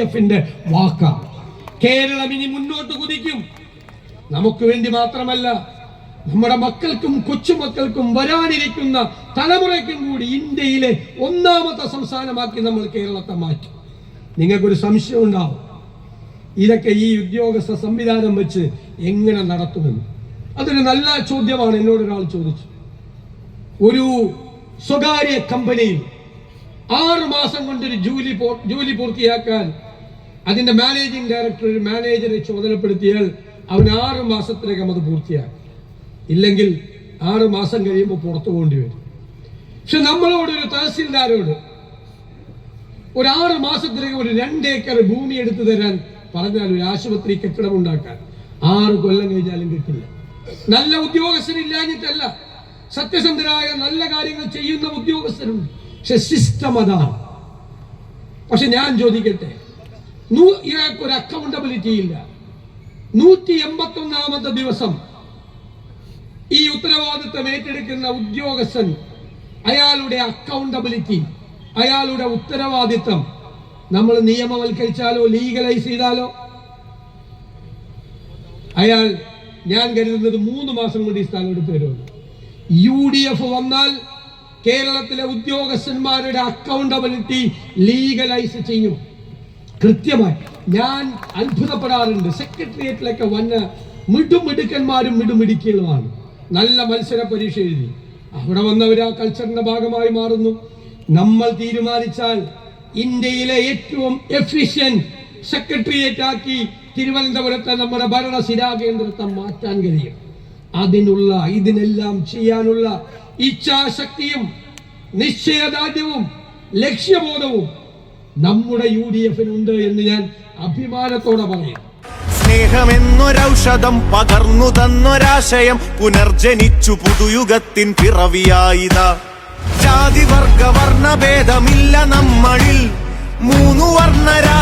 എഫിന്റെ വാക്കാണ് കേരളം ഇനി മുന്നോട്ട് കുതിക്കും. നമുക്ക് വേണ്ടി മാത്രമല്ല നമ്മുടെ മക്കൾക്കും കൊച്ചുമക്കൾക്കും വരാനിരിക്കുന്ന തലമുറയ്ക്കും കൂടി ഇന്ത്യയിലെ ഒന്നാമത്തെ സംസ്ഥാനമാക്കി നമ്മൾ കേരളത്തെ മാറ്റും. നിങ്ങൾക്കൊരു സംശയം ഉണ്ടാവും. ഇതൊക്കെ ഈ ഉദ്യോഗസ്ഥ സംവിധാനം വെച്ച് എങ്ങനെ നടത്തുമെന്ന്. അതൊരു നല്ല ചോദ്യമാണ് എന്നോട് ഒരാൾ ചോദിച്ചു. ഒരു സ്വകാര്യ കമ്പനിയിൽ ആറ് മാസം കൊണ്ടൊരു ജോലി ജോലി പൂർത്തിയാക്കാൻ അതിന്റെ മാനേജിംഗ് ഡയറക്ടർ ഒരു മാനേജറെ ചുമതലപ്പെടുത്തിയാൽ അവൻ ആറ് മാസത്തിനകം അത് പൂർത്തിയാക്കും. ഇല്ലെങ്കിൽ ആറ് മാസം കഴിയുമ്പോൾ പുറത്തു പോകേണ്ടി വരും. പക്ഷെ നമ്മളോട് ഒരു തഹസിൽദാരോട് ഒരു ആറ് മാസത്തിനകം ഒരു രണ്ട് ഏക്കർ ഭൂമി എടുത്തു തരാൻ പറഞ്ഞാൽ ഒരു ആശുപത്രി കെട്ടിടം ഉണ്ടാക്കാൻ ആറ് കൊല്ലം കഴിഞ്ഞാലും കിട്ടില്ല. നല്ല ഉദ്യോഗസ്ഥരില്ലാഞ്ഞിട്ടല്ല സത്യസന്ധരായ നല്ല കാര്യങ്ങൾ ചെയ്യുന്ന ഉദ്യോഗസ്ഥരുണ്ട്. പക്ഷെ സിസ്റ്റം അതാണ്. പക്ഷെ ഞാൻ ചോദിക്കട്ടെ ഇയാൾക്ക് ഒരു അക്കൗണ്ടബിലിറ്റി ഇല്ല നൂറ്റി എൺപത്തി ഒന്നാമത്തെ ദിവസം ഈ ഉത്തരവാദിത്വം ഏറ്റെടുക്കുന്ന ഉദ്യോഗസ്ഥൻ അയാളുടെ അക്കൗണ്ടബിലിറ്റി അയാളുടെ ഉത്തരവാദിത്തം നമ്മൾ നിയമവൽക്കരിച്ചാലോ ലീഗലൈസ് ചെയ്താലോ? അയാൾ ഞാൻ കരുതുന്നത് മൂന്ന് മാസം കൊണ്ട് ഈ സ്ഥാനം എടുത്തു വരുമെന്ന് യു ഡി എഫ് വന്നാൽ കേരളത്തിലെ ഉദ്യോഗസ്ഥന്മാരുടെ അക്കൗണ്ടബിലിറ്റി ലീഗലൈസ് ചെയ്യും. കൃത്യമായി ഞാൻ അത്ഭുതപ്പെടാറുണ്ട്. സെക്രട്ടേറിയറ്റിലൊക്കെ വന്ന് മിടുമിടുക്കന്മാരും മിടുമിടുക്കികളുമാണ്. നല്ല മത്സര പരീക്ഷ എഴുതി. അവിടെ വന്നവർ ആ കൾച്ചറിന്റെ ഭാഗമായി മാറുന്നു. നമ്മൾ തീരുമാനിച്ചാൽ ഇന്ത്യയിലെ ഏറ്റവും എഫിഷ്യന്റ് സെക്രട്ടേറിയറ്റ് ആക്കി തിരുവനന്തപുരത്തെ നമ്മുടെ ഭരണ സ്ഥിരാകേന്ദ്രത്തെ മാറ്റാൻ കഴിയും. അതിനുള്ള ഇതിനെല്ലാം ചെയ്യാനുള്ള ഇച്ഛാശക്തിയും നിശ്ചയദാർഢ്യവും ലക്ഷ്യബോധവും നമ്മുടെ യു ഡി എഫിനുണ്ട് എന്ന് ഞാൻ അഭിമാനത്തോടെ പറയും. സ്നേഹമെന്നൊരൗഷധം പകർന്നു തന്നൊരാശയം പുനർജനിച്ചു പുതുയുഗത്തിൻ പിറവിയായിത. ജാതി വർഗ വർണഭേദമില്ല നമ്മളിൽ. മൂന്നു വർണരാ